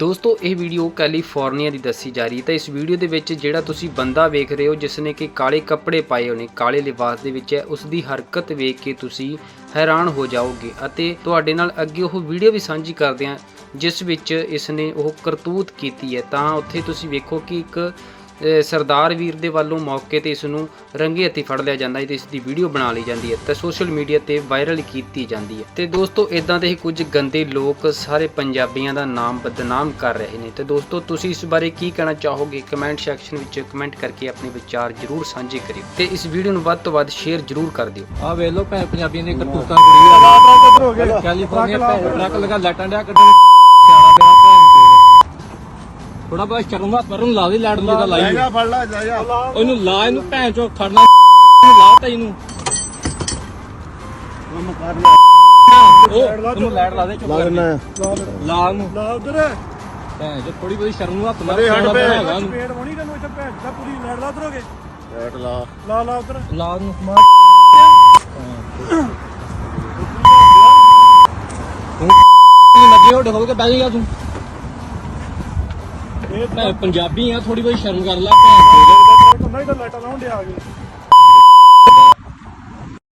ਦੋਸਤੋ, ਇਹ video California ਦੀ ਦੱਸੀ ਜਾ ਰਹੀ ਹੈ। ਤਾਂ ਇਸ ਵੀਡੀਓ ਦੇ ਵਿੱਚ ਜਿਹੜਾ ਤੁਸੀਂ ਬੰਦਾ ਵੇਖ ਰਹੇ ਹੋ ਜਿਸ ਨੇ ਕਿ ਕਾਲੇ ਕੱਪੜੇ ਪਾਏ ਹੋਏ ਨੇ ਕਾਲੇ ਲਿਬਾਸ ਦੇ ਵਿੱਚ ਹੈ ਉਸ ਦੀ ਹਰਕਤ ਵੇਖ ਕੇ ਤੁਸੀਂ ਹੈਰਾਨ ਹੋ ਜਾਓਗੇ ਅਤੇ ਤੁਹਾਡੇ ਨਾਲ ਅੱਗੇ ਉਹ ਵੀਡੀਓ ਵੀ ਸਾਂਝੀ ਕਰਦੇ ਹਾਂ, ਜਿਸ ਵਿੱਚ ਇਸ ਨੇ ਉਹ ਕਰਤੂਤ ਕੀਤੀ ਹੈ। ਤਾਂ ਉੱਥੇ ਤੁਸੀਂ ਵੇਖੋ ਕਿ ਇੱਕ ਸਰਦਾਰ ਵੀਰ ਦੇ ਵੱਲੋਂ ਮੌਕੇ ਤੇ ਇਸ ਨੂੰ ਰੰਗੇ ਹੱਥੀ ਫੜ ਲਿਆ ਜਾਂਦਾ ਹੈ ਤੇ ਇਸ ਦੀ ਵੀਡੀਓ ਬਣਾ ਲਈ ਜਾਂਦੀ ਹੈ ਤੇ ਸੋਸ਼ਲ ਮੀਡੀਆ ਤੇ ਵਾਇਰਲ ਕੀਤੀ ਜਾਂਦੀ ਹੈ ਤੇ ਦੋਸਤੋ ਇਦਾਂ ਦੇ ਹੀ ਕੁਝ ਗੰਦੇ ਲੋਕ ਸਾਰੇ ਪੰਜਾਬੀਆਂ ਦਾ ਨਾਮ ਬਦਨਾਮ ਕਰ ਰਹੇ ਨੇ ਤੇ ਦੋਸਤੋ ਤੁਸੀਂ ਇਸ ਬਾਰੇ ਕੀ ਕਹਿਣਾ ਚਾਹੋਗੇ ਕਮੈਂਟ ਸੈਕਸ਼ਨ ਵਿੱਚ ਕਮੈਂਟ ਕਰਕੇ ਆਪਣੇ ਵਿਚਾਰ ਜ਼ਰੂਰ ਸਾਂਝੇ ਕਰਿਓ ਤੇ ਇਸ ਵੀਡੀਓ ਨੂੰ ਵੱਧ ਤੋਂ ਵੱਧ ਸ਼ੇਅਰ ਜ਼ਰੂਰ ਕਰ ਦਿਓ ਆ ਵੇਖ ਲੋ ਭੈਣ ਪੰਜਾਬੀਆਂ ਦੀ ਕਰਤੂਤਾਂ ਕੁੜੀ ਆ ਕੈਲੀਫੋਰਨੀਆ ਭੈਣ ਟਰੱਕ ਲਗਾ ਲੱਟਾਂ ਡਿਆ ਕੱਢਣ ਥੋੜਾ ਬਹੁਤ ਸ਼ਰਮ ਆ ਪਰਨ ਲਾ ਦੇ ਲੈਟ ਦਾ ਲਾਈ। ਫੜ ਲਾ ਜਾ ਜਾ। ਉਹਨੂੰ ਲਾ ਇਹਨੂੰ ਭੈਣ ਚੋ ਖੜਨਾ ਲਾ ਤਾ ਇਹਨੂੰ। ਕੰਮ ਕਰ ਲੈ। ਉਹ ਲਾ ਦੇ ਚੁੱਪ ਲੱਗਣਾ ਲਾ ਉਹਨੂੰ। ਲਾ ਉਧਰ। ਭੈਣ ਚੋ ਥੋੜੀ ਬਹੁਤੀ ਸ਼ਰਮ ਨੂੰ ਹੱਥ ਮਾਰ ਹਟ ਹੈਗਾ ਉਹਨੂੰ। ਪੇੜ ਹੋਣੀ ਤੈਨੂੰ ਇੱਥੇ ਭੈਣ ਦਾ ਪੂਰੀ ਲੜ ਲਾ ਦਰੋਗੇ ਬੈਠ ਲਾ। ਲਾ ਲਾ ਉਧਰ। ਲਾ ਉਹਨੂੰ। ਤੂੰ ਲੱਗੇ ਹੋ ਢੋਲ ਕੇ ਬਹਿ ਜਾ ਤੂੰ। ਪੰਜਾਬੀ ਆ ਥੋੜੀ ਬਹੁਤੀ ਸ਼ਰਮ ਕਰ ਲੈ ਭੈਣ ਨਹੀਂ ਤਾਂ ਲਾਈਟਾਂ ਲਾਉਣ ਡਿਆ ਆ ਗਏ